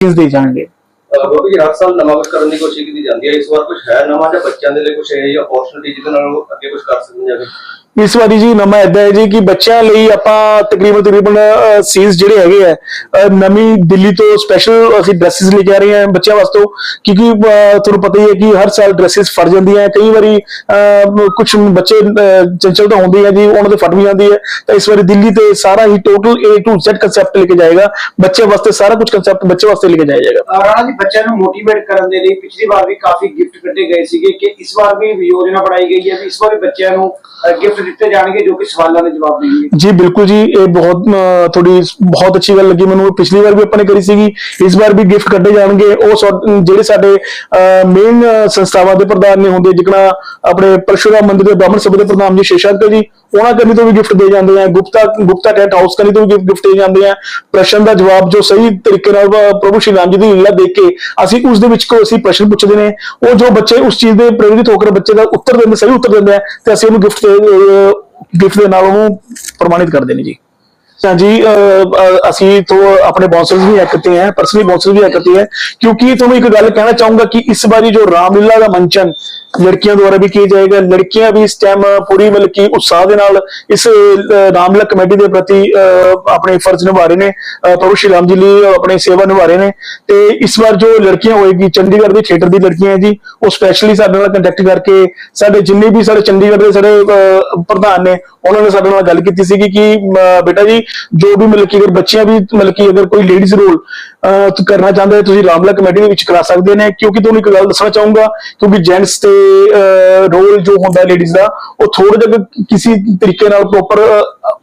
ਚੀਜ਼ ਦੇ ਜਾਣਗੇ। ਬਾਬੂ ਜੀ ਹਰ ਸਾਲ ਨਵਾਂ ਕੁਝ ਕਰਨ ਦੀ ਕੋਸ਼ਿਸ਼ ਕੀਤੀ ਜਾਂਦੀ ਹੈ। ਇਸ ਵਾਰ ਕੁਝ ਹੈ ਨਵਾਂ ਜਾਂ ਬੱਚਿਆਂ ਦੇ ਲਈ ਕੁਝ ਹੈ ਜਾਂ ਅਪੋਰਚੁਨਿਟੀ ਜਿਹਦੇ ਨਾਲ ਉਹ ਅੱਗੇ ਕੁਝ ਕਰ ਸਕਣ ਜਾਂ ਇਸ ਵਾਰੀ ਜੀ ਨਵਾਂ ਏਦਾਂ ਹੈ ਜੀ ਕਿ ਬੱਚਿਆਂ ਲਈ ਆਪਾਂ ਤਕਰੀਬਨ ਤਕਰੀਬਨ ਸੀਜ਼ ਜਿਹੜੇ ਹੈਗੇ ਆ ਨਵੀਂ ਦਿੱਲੀ ਤੋਂ ਸਪੈਸ਼ਲ ਅਸੀਂ ਡਰੈਸਸ ਲੈ ਕੇ ਆ ਰਹੇ ਹਾਂ ਬੱਚਿਆਂ ਵਾਸਤੇ। ਕਿਉਂਕਿ ਤੁਹਾਨੂੰ ਪਤਾ ਹੀ ਹੈ ਕਿ ਹਰ ਸਾਲ ਡਰੈਸਸ ਫਟ ਜਾਂਦੀਆਂ ਕਈ ਵਾਰੀ ਕੁਝ ਬੱਚੇ ਅਹ, ਚੰਚਲ ਤਾਂ ਜੀ ਉਹਨਾਂ ਦੇ ਫਟ ਵੀ ਜਾਂਦੀ ਹੈ। ਤਾਂ ਇਸ ਵਾਰੀ ਦਿੱਲੀ ਤੇ ਸਾਰਾ ਹੀ total A to Z concept ਲੈ ਕੇ ਜਾਏਗਾ। ਬੱਚੇ ਵਾਸਤੇ ਸਾਰਾ ਕੁਝ ਕੰਸੈਪਟ ਬੱਚੇ ਵਾਸਤੇ ਲੈ ਕੇ ਜਾਇਆ ਜਾਏਗਾ। ਰਾਣਾ ਜੀ ਬੱਚਿਆਂ ਨੂੰ ਮੋਟੀਵੇਟ ਕਰਨ ਦੇ ਲਈ ਪਿਛਲੀ ਵਾਰ ਵੀ ਕਾਫੀ ਗਿਫਟ ਕੱਢੇ ਗਏ ਸੀਗੇ ਕਿ ਇਸ ਵਾਰ ਵੀ ਯੋਜਨਾ ਬਣਾਈ ਗਈ ਹੈ ਵੀ ਇਸ ਵਾਰ ਵੀ ਬੱਚਿਆਂ ਨੂੰ ਗਿਫਟ ਦਿੱਤੇ ਜਾਣਗੇ ਜੋ ਕਿ ਸਵਾਲਾਂ ਦੇ ਜਵਾਬ ਦੇਣਗੇ। ਜੀ, ਬਿਲਕੁਲ ਜੀ, ਇਹ ਬਹੁਤ ਥੋੜੀ ਬਹੁਤ ਅੱਛੀ ਗੱਲ ਲੱਗੀ। ਮੈਨੂੰ ਪਿਛਲੀ ਵਾਰ ਵੀ ਆਪਾਂ ਨੇ ਕਰੀ ਸੀਗੀ, ਇਸ ਵਾਰ ਵੀ ਗਿਫਟ ਕੱਢੇ ਜਾਣਗੇ। ਉਹ ਜਿਹੜੇ ਸਾਡੇ ਮੇਨ ਸੰਸਥਾਵਾਂ ਦੇ ਪ੍ਰਧਾਨ ਨੇ ਹੁੰਦੇ, ਜਿਕਣਾ ਆਪਣੇ ਪਰਸ਼ੁਰਾਮ ਮੰਦਿਰ ਦੇ ਬ੍ਰਾਹਮਣ ਸਭਾ ਦੇ ਪ੍ਰਧਾਨ ਜੀ, ਸ਼ੇਸ਼ਾਂਕ ਜੀ, ਉਹਨਾਂ ਕੰਨੀ ਤੋਂ ਵੀ ਗਿਫਟ ਦੇ ਜਾਂਦੇ ਆ। ਗੁਪਤਾ ਗੁਪਤਾ ਟੈਂਟ ਹਾਊਸ ਕੰਨੀ ਤੋਂ ਵੀ ਗਿਫਟ ਦੇ ਜਾਂਦੇ ਆ। ਪ੍ਰਸ਼ਨ ਦਾ ਜਵਾਬ ਜੋ ਸਹੀ ਤਰੀਕੇ ਨਾਲ ਪ੍ਰਭੂ ਸ਼੍ਰੀ ਰਾਮ ਜੀ ਦੀ ਲੀਲਾ ਦੇਖ ਕੇ ਅਸੀਂ ਉਸ ਦੇ ਵਿੱਚ ਕੋਈ ਅਸੀਂ ਪ੍ਰਸ਼ਨ ਪੁੱਛਦੇ ਨੇ। ਉਹ ਜੋ ਬੱਚੇ ਉਸ ਚੀਜ਼ ਦੇ ਪ੍ਰੇਰਿਤ ਹੋ ਕੇ ਬੱਚੇ ਦਾ ਉੱਤਰ ਦਿੰਦੇ, ਸਹੀ ਉੱਤਰ ਦਿੰਦੇ ਆ, ਤੇ ਅਸੀਂ ਉਹਨੂੰ ਗਿਫਟ ਗਿਫਟ ਦੇ ਨਾਲ ਉਹਨੂੰ ਪ੍ਰਮਾਣਿਤ ਕਰਦੇ ਨੇ ਜੀ। हाँ जी अ, अ, ਅਸੀਂ तो अपने बाउंसर्स भी हैक करते हैं पर्सनली बाउंसर्स भी हैक करते हैं क्योंकि तो मैं एक गल कहना चाहूंगा कि इस बारी जो रामलीला का मंचन लड़कियां द्वारा भी किया जाएगा लड़कियां भी इस टाइम पूरी मतलब कि उत्साह ਦੇ ਨਾਲ ਇਸ ਅ, ਰਾਮਲੀਲਾ ਕਮੇਟੀ ਦੇ ਪ੍ਰਤੀ ਅ, ਆਪਣੇ ਫਰਜ਼ ਨਿਭਾ ਰਹੇ ਨੇ ਅ, ਪ੍ਰਭੂ ਸ਼੍ਰੀ ਰਾਮ ਜੀ ਲਈ ਆਪਣੀ ਸੇਵਾ ਨਿਭਾ ਰਹੇ ਨੇ ਤੇ ਇਸ ਵਾਰ ਜੋ ਲੜਕੀਆਂ ਹੋਏਗੀ ਚੰਡੀਗੜ੍ਹ ਦੇ ਥੀਏਟਰ ਦੀ ਲੜਕੀਆਂ ਹੈ ਜੀ ਉਹ ਸਪੈਸ਼ਲੀ ਸਾਡੇ ਨਾਲ ਕੰਟੈਕਟ ਕਰਕੇ ਸਾਡੇ ਜਿੰਨੇ ਵੀ ਸਾਡੇ ਚੰਡੀਗੜ੍ਹ ਦੇ ਸਾਡੇ ਅ, ਪ੍ਰਧਾਨ ਨੇ ਉਹਨਾਂ ਨੇ ਸਾਡੇ ਨਾਲ ਗੱਲ ਕੀਤੀ ਸੀਗੀ ਕਿ ਅ, ਬੇਟਾ ਜੀ ਜੋ ਵੀ ਮਤਲਬ ਕਿ ਅਗਰ ਬੱਚਿਆਂ ਵੀ ਮਤਲਬ ਕਿ ਅਗਰ ਕੋਈ ਲੇਡੀਜ਼ ਰੋਲ ਕਰਨਾ ਚਾਹੁੰਦੇ ਹੋ ਤੁਸੀਂ ਰਾਮਲਾ ਕਮੇਟੀ ਦੇ ਵਿੱਚ ਕਰਾ ਸਕਦੇ ਨੇ। ਕਿਉਂਕਿ ਤੁਹਾਨੂੰ ਇੱਕ ਗੱਲ ਦੱਸਣਾ ਚਾਹੂੰਗਾ ਕਿਉਂਕਿ ਜੈਂਟਸ ਤੇ ਰੋਲ ਜੋ ਹੁੰਦਾ ਲੇਡੀਜ਼ ਦਾ ਉਹ ਥੋੜਾ ਜਿਹਾ ਕਿਸੇ ਤਰੀਕੇ ਨਾਲ ਪ੍ਰੋਪਰ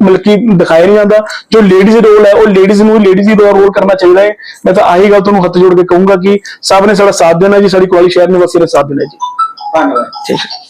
ਮਤਲਬ ਕਿ ਦਿਖਾਇਆ ਨਹੀਂ ਜਾਂਦਾ। ਜੋ ਲੇਡੀਜ਼ ਰੋਲ ਹੈ ਉਹ ਲੇਡੀਜ਼ ਨੂੰ ਲੇਡੀਜ਼ ਹੀ ਰੋਲ ਕਰਨਾ ਚਾਹੀਦਾ ਹੈ। ਮੈਂ ਤਾਂ ਆਹੀ ਗੱਲ ਤੁਹਾਨੂੰ ਹੱਥ ਜੋੜ ਕੇ ਕਹੂੰਗਾ ਕਿ ਸਭ ਨੇ ਸਾਡਾ ਸਾਥ ਦੇਣਾ ਜੀ ਸਾਡੀ ਕੁਆਲੀ ਸ਼ਹਿਰ ਨਿਵਾਸੀ ਨੇ ਸਾਥ ਦੇਣਾ ਜੀ। ਧੰਨਵਾਦ। ਠੀਕ ਹੈ।